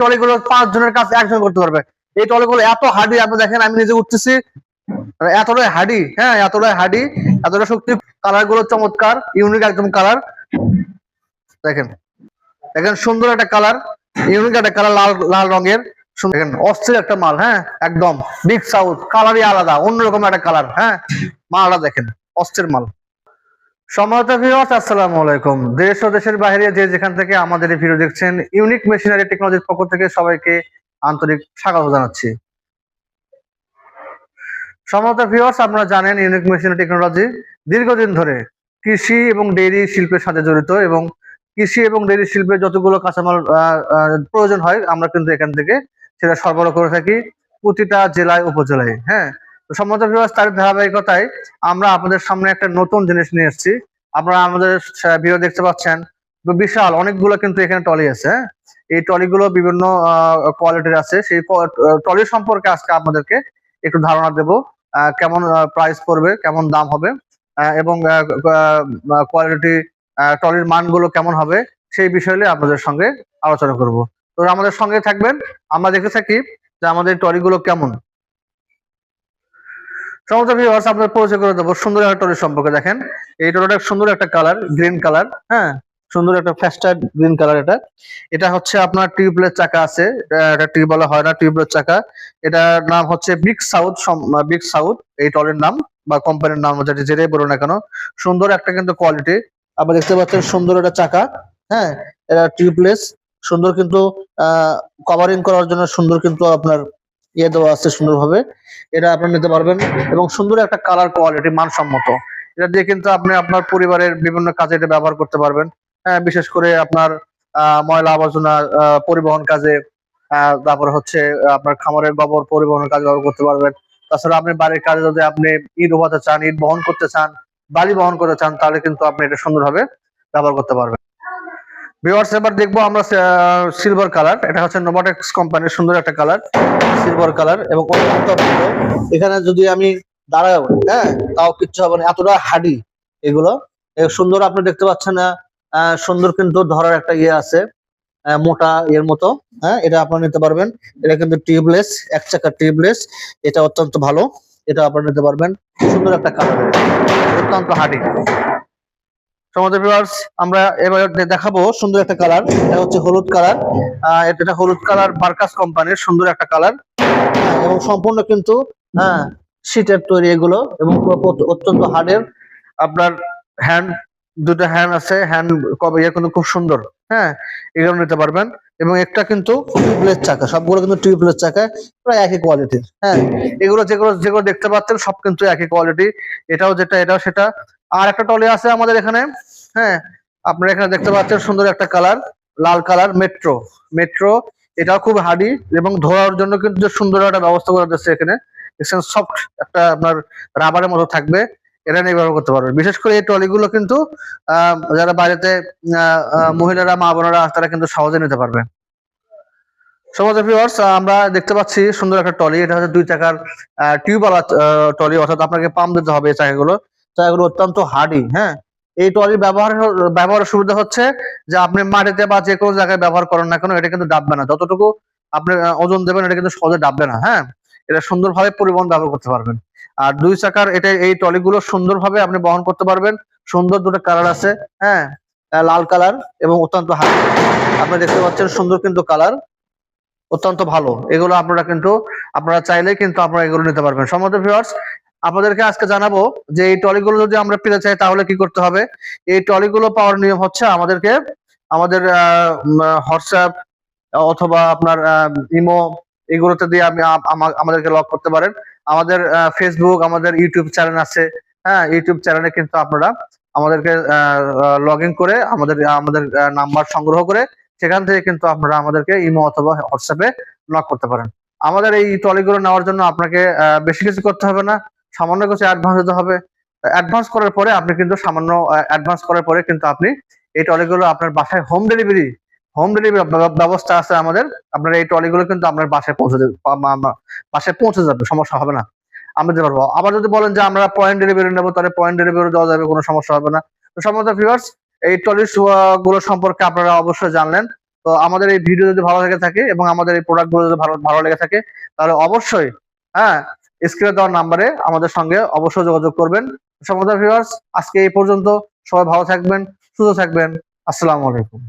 ট্রলিগুলো পাঁচ জনের কাছে একজন করতে পারবে। এই ট্রলিগুলো এত হার্ডি আপনি দেখেন, আমি নিজে উঠতেছি। মানে এতটাই হার্ডি হ্যাঁ এতটাই হার্ডি এতটা শক্তি। কালারগুলো চমৎকার ইউনিক একদম কালার। দেখেন দেখেন সুন্দর একটা কালার ইউনিক একটা কালার লাল লাল রঙের। দেখেন, অস্থির একটা মাল হ্যাঁ একদম। বিগ সাউথ কালারই আলাদা, অন্যরকম একটা কালার হ্যাঁ। মালটা দেখেন, অস্থির মাল। আসসালামু আলাইকুম। দেশ ও দেশের বাইরে যেখান থেকে আমাদের ভিডিও দেখছেন ইউনিক মেশিনারি টেকনোলজির পক্ষ থেকে সবাইকে আন্তরিক আপনারা জানেন ইউনিক মেশিনারি টেকনোলজি দীর্ঘদিন ধরে কৃষি এবং ডেইরি শিল্পের সাথে জড়িত এবং কৃষি এবং ডেইরি শিল্পের যতগুলো কাঁচামাল প্রয়োজন হয়, আমরা কিন্তু এখান থেকে সেটা সরবরাহ করে থাকি প্রতিটা জেলায়, উপজেলায় হ্যাঁ? তো সম্মত তার ধারাবাহিকতায় আমরা আপনাদের সামনে একটা নতুন জিনিস নিয়ে এসেছি। আপনারা আমাদের ভিডিও দেখতে পাচ্ছেন। বিশাল, অনেকগুলো কিন্তু এখানে টলি আছে হ্যাঁ? এই টলিগুলো বিভিন্ন কোয়ালিটির আছে। সেই টলি সম্পর্কে আজকে আপনাদেরকে একটু ধারণা দেব কেমন প্রাইস পড়বে, কেমন দাম হবে এবং কোয়ালিটি টলির মানগুলো কেমন হবে, সেই বিষয় নিয়ে আপনাদের সঙ্গে আলোচনা করব। তো আমাদের সঙ্গে থাকবেন। আমরা দেখে থাকি যে আমাদের টলিগুলো কেমন। সমস্ত ভিউয়ার্স আপনাদের পরিচয় করে দেবো। সুন্দর একটা সম্পর্কে দেখেন। সুন্দর একটা কালার কালার হ্যাঁ? সুন্দর একটা কালার এটা। এটা হচ্ছে আপনার চাকা আছে। এটা টিউব বলা হয় না টিউবলেস চাকা। এটার নাম হচ্ছে বিগ সাউথ বিগ সাউথ এই নাম বা কোম্পানির নাম, যেটা যেটাই বলুন না কেন। সুন্দর একটা কিন্তু কোয়ালিটি আপনি দেখতে পাচ্ছেন সুন্দর একটা চাকা হ্যাঁ? এটা টিউবলেস সুন্দর কিন্তু কভারিং করার জন্য সুন্দর কিন্তু আপনার ইয়ে দেওয়া আছে সুন্দরভাবে। এটা আপনার নিতে পারবেন এবং সুন্দর একটা কালার কোয়ালিটি মানসম্মত। এটা দিয়ে কিন্তু আপনি আপনার পরিবারের বিভিন্ন কাজে এটা ব্যবহার করতে পারবেন। হ্যাঁ বিশেষ করে আপনার ময়লা আবর্জনা পরিবহন কাজে তারপরে হচ্ছে আপনার খামারের গোবর পরিবহনের কাজে ব্যবহার করতে পারবেন। তাছাড়া আপনি বাড়ির কাজে যদি আপনি ইট উঠাতে চান, ইট বহন করতে চান, বালি বহন করতে চান, তাহলে কিন্তু আপনি এটা সুন্দরভাবে ব্যবহার করতে পারবেন। ভিউয়ার্স এবার দেখব আমরা সিলভার কালার এটা হচ্ছে নোভাটেক্স কোম্পানির সুন্দর একটা কালার সিলভার কালার এবং অত্যন্ত এখানে যদি আমি দাঁড়াই হ্যাঁ তাও কিচ্ছু হবে না, এতটা হাডি এগুলো। সুন্দর আপনি দেখতে পাচ্ছেন সুন্দর কিন্তু ধরার একটা ইয়ে আছে মোটা এর মতো হ্যাঁ এটা আপনারা নিতে পারবেন। এটা কিন্তু টিউবলেস এক চাকা টিউবলেস এটা অত্যন্ত ভালো, এটা আপনারা নিতে পারবেন। সুন্দর একটা কালার অত্যন্ত হাডি ভিউয়ার্স আমরা এবার দেখাবো সুন্দর একটা কালার এটা হচ্ছে হলুদ কালার এটা হলুদ কালার বার্কাস কোম্পানির সুন্দর একটা কালার এবং সম্পূর্ণ কিন্তু হ্যাঁ শীতের তৈরি এগুলো, এবং অত্যন্ত হার্ডের আপনার হ্যান্ড দুটো হ্যান্ড আছে হ্যান্ড কবে ইয়ে কিন্তু খুব সুন্দর হ্যাঁ এগুলো নিতে পারবেন, এবং একটা কিন্তু টিউবলেস চাকা, সবগুলো কিন্তু টিউবলেস চাকা, প্রায় একই কোয়ালিটির হ্যাঁ এগুলো যেগুলো যেগুলো দেখতে পাচ্ছেন সব কিন্তু একই কোয়ালিটি এটাও যেটা, এটাও সেটা আর একটা টলি আছে আমাদের এখানে হ্যাঁ আপনারা এখানে দেখতে পাচ্ছেন সুন্দর একটা কালার লাল কালার মেট্রো মেট্রো এটাও খুব হার্ডি এবং ধোয়ার জন্য কিন্তু সুন্দর একটা ব্যবস্থা করা যাচ্ছে এখানে। সফট একটা আপনার রাবারের মতো থাকবে এটা নিয়ে ব্যবহার করতে পারবেন। বিশেষ করে এই ট্রলিগুলো কিন্তু আহ, যারা আহ, মহিলারা মা বোনেরা তারা কিন্তু সহজে নিতে পারবে। আমরা দেখতে পাচ্ছি সুন্দর একটা টলি এটা হচ্ছে দুই চাকার টিউবওয়ালা টলি অর্থাৎ আপনাকে পাম্প দিতে হবে এই চাকাগুলো। চাকাগুলো অত্যন্ত হার্ডি হ্যাঁ? এই টলির ব্যবহার, ব্যবহারের সুবিধা হচ্ছে যে আপনি মাটিতে বা যে কোনো জায়গায় ব্যবহার করেন না কেন, এটা কিন্তু ডাববে না। যতটুকু আপনি ওজন দেবেন, এটা কিন্তু সহজে ডাববে না হ্যাঁ? এটা সুন্দরভাবে পরিবহন ব্যবহার করতে পারবেন। আর দুই চাকার এটা, এই টলিগুলো সুন্দরভাবে আপনি বহন করতে পারবেন। সুন্দর দুটো কালার আছে হ্যাঁ? লাল কালার এবং অত্যন্ত হার্ড আপনি দেখতে পাচ্ছেন সুন্দর কিন্তু কালার, অত্যন্ত ভালো। এগুলো আপনারা কিন্তু, আপনারা চাইলেই কিন্তু আপনারা এগুলো নিতে পারবেন। সম্মত ভিউয়ার্স আপনাদেরকে আজকে জানাব যে এই টলিগুলো যদি আমরা পেতে চাই, তাহলে কি করতে হবে? এই টলিগুলো পাওয়ার নিয়ম হচ্ছে আমাদেরকে আমাদের হোয়াটসঅ্যাপ অথবা আপনার ইমো এগুলোতে দিয়ে আমি আমাদেরকে লক করতে পারেন। আমাদের ফেসবুক আমাদের ইউটিউব চ্যানেল আছে। হ্যাঁ ইউটিউব চ্যানেলে কিন্তু আপনারা আমাদেরকে লগ করে আমাদের আমাদের নাম্বার সংগ্রহ করে সেখান থেকে কিন্তু আপনারা আমাদেরকে ইমো অথবা হোয়াটসঅ্যাপে লক করতে পারেন। আমাদের এই ট্রলিগুলো নেওয়ার জন্য আপনাকে বেশি কিছু করতে হবে না। সামান্য কিছু অ্যাডভান্স দিতে হবে। অ্যাডভান্স করার পরে আপনি কিন্তু সামান্য অ্যাডভান্স করার পরে কিন্তু আপনি এই ট্রলিগুলো আপনার বাসায় হোম ডেলিভারি হোম ডেলিভারি ব্যবস্থা আছে আমাদের। আপনার এই ট্রলিগুলো কিন্তু আপনার বাসায় পৌঁছে দেবে বাসায় পৌঁছে যাবে, সমস্যা হবে না। আমরা দিতে পারব। আবার যদি বলেন যে আমরা পয়েন্ট ডেলিভারি নেব, তাহলে পয়েন্ট ডেলিভারি দেওয়া যাবে, কোনো সমস্যা হবে না। তো সম্মত ভিউয়ার্স এই ট্রলি গুলো সম্পর্কে আপনারা অবশ্যই জানলেন। তো আমাদের এই ভিডিও যদি ভালো লেগে থাকে এবং আমাদের এই প্রোডাক্টগুলো যদি ভালো ভালো লেগে থাকে, তাহলে অবশ্যই হ্যাঁ স্ক্রিনে দেওয়ার নাম্বারে আমাদের সঙ্গে অবশ্যই যোগাযোগ করবেন। ভিউয়ার্স, আজকে এই পর্যন্ত। সবাই ভালো থাকবেন, সুস্থ থাকবেন। আসসালামু আলাইকুম।